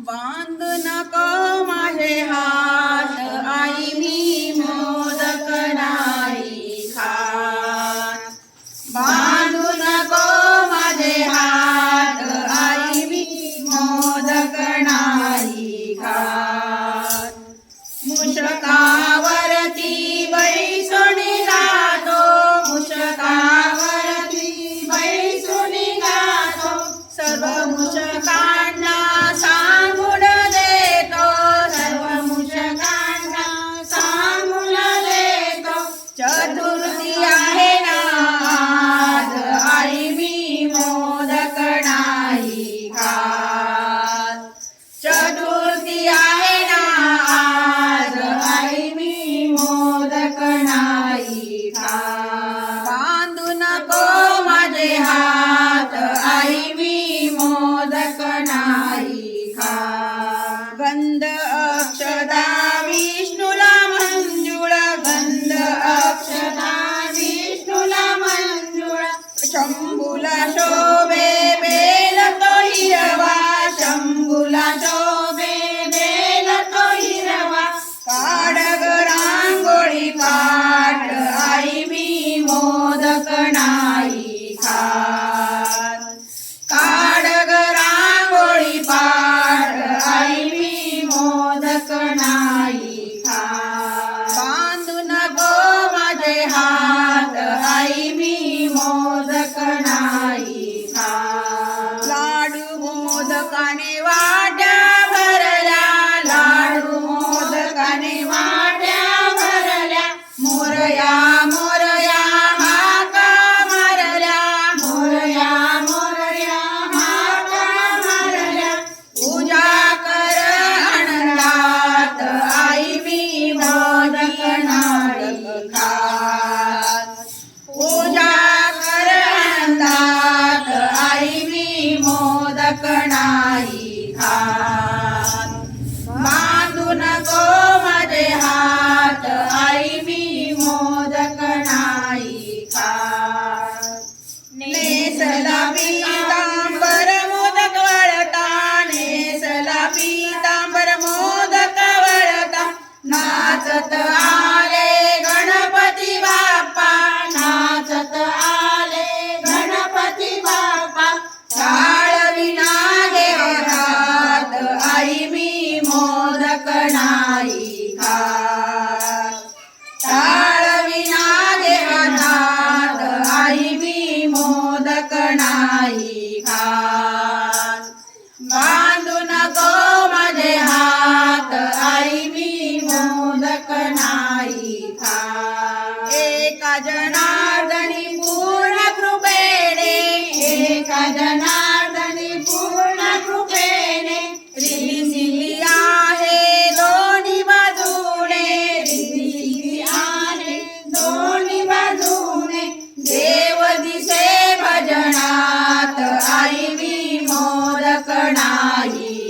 बांध नका माझे हात. आई मी Sadhguru शंभूला शोभे बेल तो हिरवा शंभूला शोभे बेल तो हिरवा रांगोळी पाठ आई मी मोदक नाही खा Sarnai. नाही खात बांधून गो माझे हात आई मी मोदक नाही खात एका जना I.